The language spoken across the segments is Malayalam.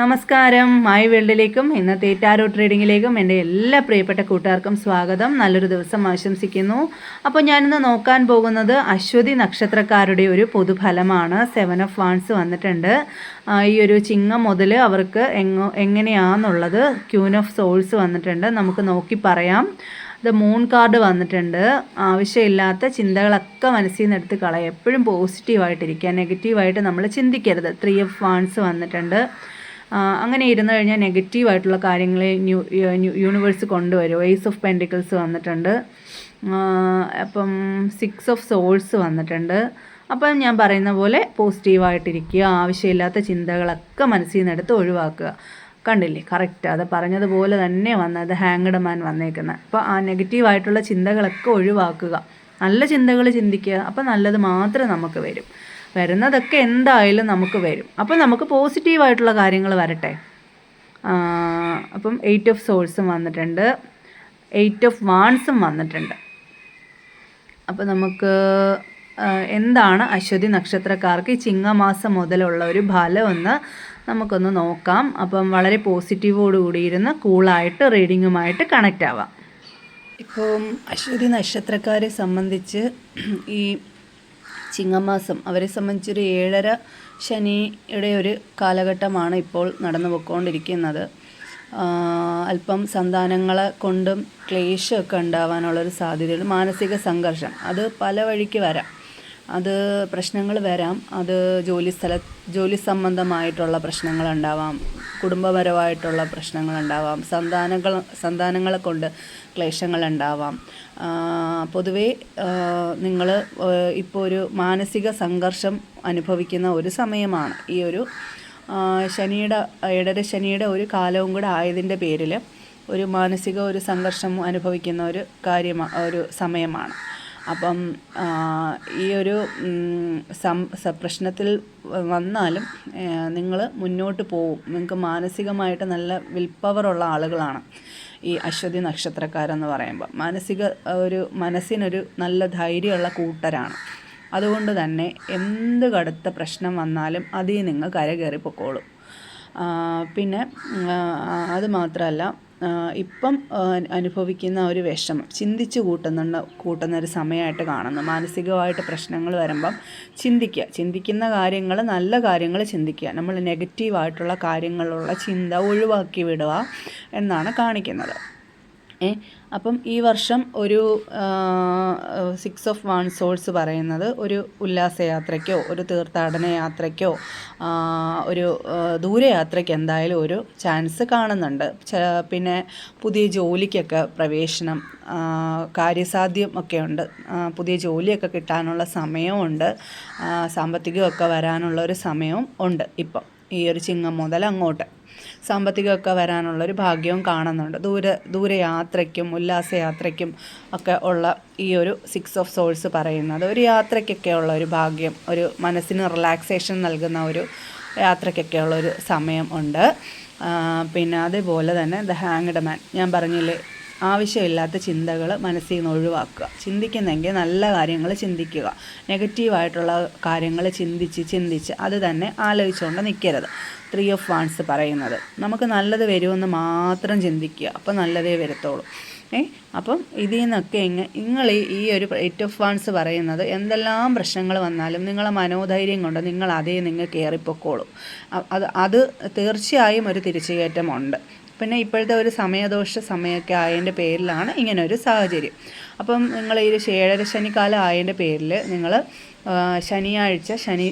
നമസ്കാരം. മൈ വേൾഡിലേക്കും ഇന്നത്തെ ടാരോ ട്രേഡിങ്ങിലേക്കും എന്റെ എല്ലാ പ്രിയപ്പെട്ട കൂട്ടുകാർക്കും സ്വാഗതം. നല്ലൊരു ദിവസം ആശംസിക്കുന്നു. അപ്പോൾ ഞാനിന്ന് നോക്കാൻ പോകുന്നത് അശ്വതി നക്ഷത്രക്കാരുടെ ഒരു പൊതുഫലമാണ്. സെവൻ ഓഫ് വാൺസ് വന്നിട്ടുണ്ട്. ഈ ഒരു ചിങ്ങം മുതൽ അവർക്ക് എങ്ങോ എങ്ങനെയാണെന്നുള്ളത് ക്യൂൻ ഓഫ് സോൾസ് വന്നിട്ടുണ്ട്. നമുക്ക് നോക്കി പറയാം. ദ മൂൺ കാർഡ് വന്നിട്ടുണ്ട്. ആവശ്യമില്ലാത്ത ചിന്തകളൊക്കെ മനസ്സിൽ നിന്ന് എടുത്ത് കളയാം. എപ്പോഴും പോസിറ്റീവായിട്ടിരിക്കുക നെഗറ്റീവായിട്ട് നമ്മൾ ചിന്തിക്കരുത്. ത്രീ ഓഫ് വാൺസ് വന്നിട്ടുണ്ട്. അങ്ങനെ ഇരുന്ന് കഴിഞ്ഞാൽ നെഗറ്റീവായിട്ടുള്ള കാര്യങ്ങളെ യൂണിവേഴ്സ് കൊണ്ടുവരും. എയ്സ് ഓഫ് പെൻഡിക്കിൾസ് വന്നിട്ടുണ്ട്. അപ്പം സിക്സ് ഓഫ് സോൾസ് വന്നിട്ടുണ്ട്. അപ്പം ഞാൻ പറയുന്ന പോലെ പോസിറ്റീവായിട്ടിരിക്കുക ആവശ്യമില്ലാത്ത ചിന്തകളൊക്കെ മനസ്സിൽ നിന്ന് എടുത്ത് ഒഴിവാക്കുക. കണ്ടില്ലേ? കറക്റ്റ് അത് പറഞ്ഞതുപോലെ തന്നെ വന്നത് ഹാങ്ഡ് മാൻ വന്നേക്കുന്നത് അപ്പോൾ ആ നെഗറ്റീവായിട്ടുള്ള ചിന്തകളൊക്കെ ഒഴിവാക്കുക. നല്ല ചിന്തകൾ ചിന്തിക്കുക. അപ്പോൾ നല്ലത് മാത്രമേ നമുക്ക് വരും. വരുന്നതൊക്കെ എന്തായാലും നമുക്ക് വരും. അപ്പോൾ നമുക്ക് പോസിറ്റീവായിട്ടുള്ള കാര്യങ്ങൾ വരട്ടെ. അപ്പം എയ്റ്റ് ഓഫ് സോൾസും വന്നിട്ടുണ്ട്. എയ്റ്റ് ഓഫ് വാൺസും വന്നിട്ടുണ്ട്. അപ്പോൾ നമുക്ക് എന്താണ് അശ്വതി നക്ഷത്രക്കാർക്ക് ഈ ചിങ്ങമാസം മുതലുള്ള ഒരു ഫലമെന്ന് നമുക്കൊന്ന് നോക്കാം. അപ്പം വളരെ പോസിറ്റീവോടുകൂടിയിരുന്ന് കൂളായിട്ട് റീഡിങ്ങുമായിട്ട് കണക്റ്റ് ആവാം. ഇപ്പം അശ്വതി നക്ഷത്രക്കാരെ സംബന്ധിച്ച് ഈ ചിങ്ങമാസം. അവരെ സംബന്ധിച്ചൊരു ഏഴര ശനിയുടെ ഒരു കാലഘട്ടമാണ് ഇപ്പോൾ നടന്നു പോയിക്കൊണ്ടിരിക്കുന്നത് അല്പം സന്താനങ്ങളെ കൊണ്ടും ക്ലേശമൊക്കെ ഉണ്ടാവാനുള്ളൊരു സാധ്യതയുണ്ട്. മാനസിക സംഘർഷം. അത് പല വഴിക്ക് വരാം. അത് പ്രശ്നങ്ങൾ വരാം. അത് ജോലി സ്ഥല ജോലി സംബന്ധമായിട്ടുള്ള പ്രശ്നങ്ങളുണ്ടാവാം കുടുംബപരമായിട്ടുള്ള പ്രശ്നങ്ങളുണ്ടാവാം. സന്താനങ്ങൾ സന്താനങ്ങളെ കൊണ്ട് ക്ലേശങ്ങളുണ്ടാവാം പൊതുവേ നിങ്ങൾ ഇപ്പോൾ ഒരു മാനസിക സംഘർഷം അനുഭവിക്കുന്ന ഒരു സമയമാണ്. ഈ ഒരു ശനിയുടെ ഏഴര ശനിയുടെ ഒരു കാലവും കൂടെ ആയതിന്റെ പേരിൽ ഒരു മാനസിക ഒരു സംഘർഷം അനുഭവിക്കുന്ന ഒരു കാര്യമാണ് ഒരു സമയമാണ്. അപ്പം ഈ ഒരു സം പ്രശ്നത്തിൽ വന്നാലും നിങ്ങൾ മുന്നോട്ട് പോവും. നിങ്ങൾക്ക് മാനസികമായിട്ട് നല്ല വിൽ പവറുള്ള ആളുകളാണ് ഈ അശ്വതി നക്ഷത്രക്കാരെന്ന് പറയുമ്പോൾ മാനസിക ഒരു മനസ്സിനൊരു നല്ല ധൈര്യമുള്ള കൂട്ടരാണ്. അതുകൊണ്ട് തന്നെ എന്ത് കടുത്ത പ്രശ്നം വന്നാലും അതിൽ നിങ്ങൾ കരകയറി പൊക്കോളും. പിന്നെ അത് മാത്രമല്ല ഇപ്പം അനുഭവിക്കുന്ന ഒരു വിഷമം ചിന്തിച്ച് കൂട്ടുന്നുണ്ട് കൂട്ടുന്ന ഒരു സമയമായിട്ട് കാണുന്നു. മാനസികമായിട്ട് പ്രശ്നങ്ങൾ വരുമ്പം ചിന്തിക്കുക. ചിന്തിക്കുന്ന കാര്യങ്ങൾ നല്ല കാര്യങ്ങൾ ചിന്തിക്കുക. നമ്മൾ നെഗറ്റീവായിട്ടുള്ള കാര്യങ്ങളുള്ള ചിന്ത ഒഴിവാക്കി വിടുക എന്നാണ് കാണിക്കുന്നത്. അപ്പം ഈ വർഷം ഒരു സിക്സ് ഓഫ് വൺ സോൾസ് പറയുന്നത് ഒരു ഉല്ലാസയാത്രയ്ക്കോ ഒരു തീർത്ഥാടന യാത്രയ്ക്കോ ഒരു ദൂരയാത്രയ്ക്ക് എന്തായാലും ഒരു ചാൻസ് കാണുന്നുണ്ട്. പിന്നെ പുതിയ ജോലിക്കൊക്കെ പ്രവേശനം കാര്യസാധ്യം ഒക്കെ ഉണ്ട്. പുതിയ ജോലിയൊക്കെ കിട്ടാനുള്ള സമയമുണ്ട് സാമ്പത്തികമൊക്കെ വരാനുള്ള ഒരു സമയവും ഉണ്ട് ഇപ്പം. ഈ ഒരു ചിങ്ങം മുതൽ അങ്ങോട്ട്. സാമ്പത്തികമൊക്കെ വരാനുള്ളൊരു ഭാഗ്യവും കാണുന്നുണ്ട്. ദൂര ദൂരയാത്രയ്ക്കും ഉല്ലാസയാത്രയ്ക്കും ഒക്കെ ഉള്ള ഈ ഒരു സിക്സ് ഓഫ് സോൾസ് പറയുന്നത് ഒരു യാത്രയ്ക്കൊക്കെ ഉള്ള ഒരു ഭാഗ്യം ഒരു മനസ്സിന് റിലാക്സേഷൻ നൽകുന്ന ഒരു യാത്രയ്ക്കൊക്കെ ഒരു സമയം ഉണ്ട്. പിന്നെ അതേപോലെ തന്നെ ദ ഹാങ്ഡ് മാൻ ഞാൻ പറഞ്ഞില്ലേ ആവശ്യമില്ലാത്ത ചിന്തകൾ മനസ്സിൽ നിന്ന് ഒഴിവാക്കുക. ചിന്തിക്കുന്നെങ്കിൽ നല്ല കാര്യങ്ങൾ ചിന്തിക്കുക. നെഗറ്റീവായിട്ടുള്ള കാര്യങ്ങൾ ചിന്തിച്ച് ചിന്തിച്ച് അത് തന്നെ ആലോചിച്ചുകൊണ്ട് നിൽക്കരുത് ത്രീ ഓഫ് വാൺസ് പറയുന്നത്. നമുക്ക് നല്ലത് വരുമെന്ന് മാത്രം ചിന്തിക്കുക. അപ്പോൾ നല്ലതേ വരത്തുള്ളൂ. ഏ? അപ്പം ഇതിൽ നിന്നൊക്കെ ഇങ്ങ നിങ്ങൾ ഈ ഒരു എയ്റ്റ് ഓഫ് വാൺസ് പറയുന്നത് എന്തെല്ലാം പ്രശ്നങ്ങൾ വന്നാലും നിങ്ങളെ മനോധൈര്യം കൊണ്ട് നിങ്ങൾ അതേ നിങ്ങൾ കയറിപ്പൊക്കോളും അത് അത് തീർച്ചയായും ഒരു തിരിച്ചുകയറ്റമുണ്ട്. പിന്നെ ഇപ്പോഴത്തെ ഒരു സമയദോഷ സമയമൊക്കെ ആയതിന്റെ പേരിലാണ് ഇങ്ങനെ ഒരു സാഹചര്യം. അപ്പം നിങ്ങൾ ഈ ഒരു ഏഴര ശനിക്കാലം ആയതിന്റെ പേരിൽ നിങ്ങൾ ശനിയാഴ്ച ശനി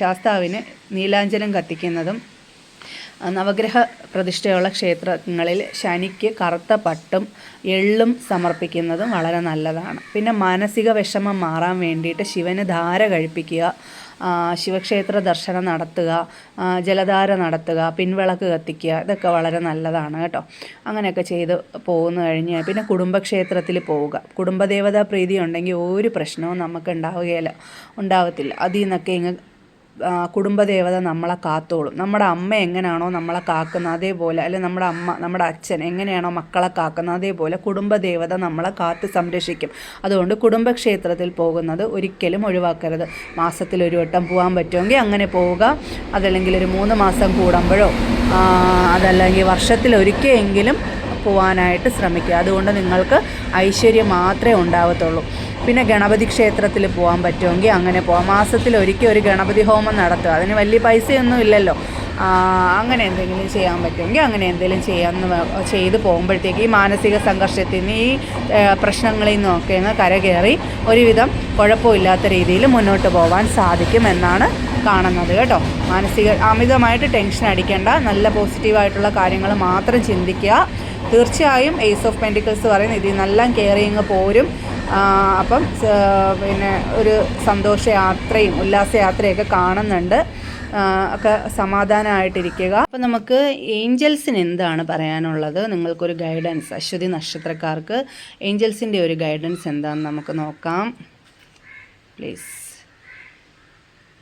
ശാസ്താവിന് നീലാഞ്ജനം കത്തിക്കുന്നതും നവഗ്രഹ പ്രതിഷ്ഠയുള്ള ക്ഷേത്രങ്ങളിൽ ശനിക്ക് കറുത്ത പട്ടും എള്ളും സമർപ്പിക്കുന്നതും വളരെ നല്ലതാണ്. പിന്നെ മാനസിക വിഷമം മാറാൻ വേണ്ടിയിട്ട് ശിവന് ധാര കഴിപ്പിക്കുക ശിവക്ഷേത്ര ദർശനം നടത്തുക ജലധാര നടത്തുക പിൻവിളക്ക് കത്തിക്കുക ഇതൊക്കെ വളരെ നല്ലതാണ് കേട്ടോ. അങ്ങനെയൊക്കെ ചെയ്ത് പോകുന്നു കഴിഞ്ഞ് പിന്നെ കുടുംബക്ഷേത്രത്തിൽ പോവുക. കുടുംബദേവതാ പ്രീതി ഉണ്ടെങ്കിൽ ഒരു പ്രശ്നവും നമുക്ക് ഉണ്ടാവുകയില്ല ഉണ്ടാവത്തില്ല. അതിൽ നിന്നൊക്കെ ഇങ്ങ് കുടുംബദേവത നമ്മളെ കാത്തോളും. നമ്മുടെ അമ്മ എങ്ങനെയാണോ നമ്മളെ കാക്കുന്നത് അതേപോലെ അല്ലെങ്കിൽ നമ്മുടെ അമ്മ നമ്മുടെ അച്ഛൻ എങ്ങനെയാണോ മക്കളെ കാക്കുന്നത് അതേപോലെ കുടുംബദേവത നമ്മളെ കാത്ത് സംരക്ഷിക്കും. അതുകൊണ്ട് കുടുംബക്ഷേത്രത്തിൽ പോകുന്നത് ഒരിക്കലും ഒഴിവാക്കരുത്. മാസത്തിൽ ഒരു വട്ടം പോകാൻ പറ്റുമെങ്കിൽ അങ്ങനെ പോവുക. അതല്ലെങ്കിൽ ഒരു മൂന്ന് മാസം കൂടുമ്പോഴോ അതല്ലെങ്കിൽ വർഷത്തിൽ ഒരിക്കലെങ്കിലും പോവാനായിട്ട് ശ്രമിക്കുക. അതുകൊണ്ട് നിങ്ങൾക്ക് ഐശ്വര്യം മാത്രമേ ഉണ്ടാവത്തുള്ളൂ. പിന്നെ ഗണപതി ക്ഷേത്രത്തിൽ പോകാൻ പറ്റുമെങ്കിൽ അങ്ങനെ പോകാം മാസത്തിൽ ഒരിക്കൽ ഒരു ഗണപതി ഹോമം നടത്തുക. അതിന് വലിയ പൈസയൊന്നും ഇല്ലല്ലോ. അങ്ങനെ എന്തെങ്കിലും ചെയ്യാൻ പറ്റുമെങ്കിൽ അങ്ങനെ എന്തെങ്കിലും ചെയ്യാമെന്ന് ചെയ്ത് പോകുമ്പോഴത്തേക്ക് ഈ മാനസിക സംഘർഷത്തിൽ നിന്ന് ഈ പ്രശ്നങ്ങളിൽ നിന്നൊക്കെ ഒന്ന് കരകയറി ഒരുവിധം കുഴപ്പമില്ലാത്ത രീതിയിൽ മുന്നോട്ട് പോകാൻ സാധിക്കുമെന്നാണ് കാണുന്നത് കേട്ടോ. മാനസിക അമിതമായിട്ട് ടെൻഷൻ അടിക്കേണ്ട നല്ല പോസിറ്റീവായിട്ടുള്ള കാര്യങ്ങൾ മാത്രം ചിന്തിക്കുക. തീർച്ചയായും എയ്സ് ഓഫ് പെന്റിക്കിൾസ് പറയുന്ന ഇതിൽ നല്ല കെയറിങ് പോരും. അപ്പം പിന്നെ ഒരു സന്തോഷയാത്രയും ഉല്ലാസയാത്രയൊക്കെ കാണുന്നുണ്ട്. ഒക്കെ സമാധാനമായിട്ടിരിക്കുക അപ്പം നമുക്ക് ഏഞ്ചൽസിന് എന്താണ് പറയാനുള്ളത്? നിങ്ങൾക്കൊരു ഗൈഡൻസ് അശ്വതി നക്ഷത്രക്കാർക്ക് ഏഞ്ചൽസിന്റെ ഒരു ഗൈഡൻസ് എന്താണെന്ന് നമുക്ക് നോക്കാം. പ്ലീസ്.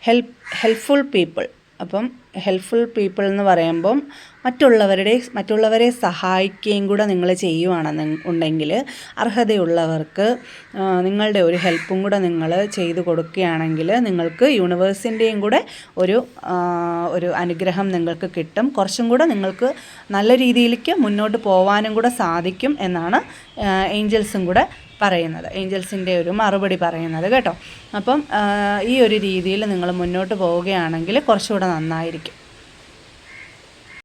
Help helpful people. അപ്പം ഹെൽപ്ഫുൾ പീപ്പിൾ എന്ന് പറയുമ്പം മറ്റുള്ളവരുടെ മറ്റുള്ളവരെ സഹായിക്കുകയും കൂടെ നിങ്ങൾ ചെയ്യുവാണെന്ന് ഉണ്ടെങ്കിൽ അർഹതയുള്ളവർക്ക് നിങ്ങളുടെ ഒരു ഹെൽപ്പും കൂടെ നിങ്ങൾ ചെയ്തു കൊടുക്കുകയാണെങ്കിൽ നിങ്ങൾക്ക് യൂണിവേഴ്സിന്റെയും കൂടെ ഒരു ഒരു അനുഗ്രഹം നിങ്ങൾക്ക് കിട്ടും. കുറച്ചും കൂടെ നിങ്ങൾക്ക് നല്ല രീതിയിലേക്ക് മുന്നോട്ട് പോവാനും കൂടെ സാധിക്കും എന്നാണ് ഏഞ്ചൽസും കൂടെ പറയുന്നത്. ഏഞ്ചൽസിന്റെ ഒരു മറുപടി പറയുന്നത് കേട്ടോ. അപ്പം ഈ ഒരു രീതിയിൽ നിങ്ങൾ മുന്നോട്ട് പോവുകയാണെങ്കിൽ കുറച്ചുകൂടെ നന്നായിരിക്കും.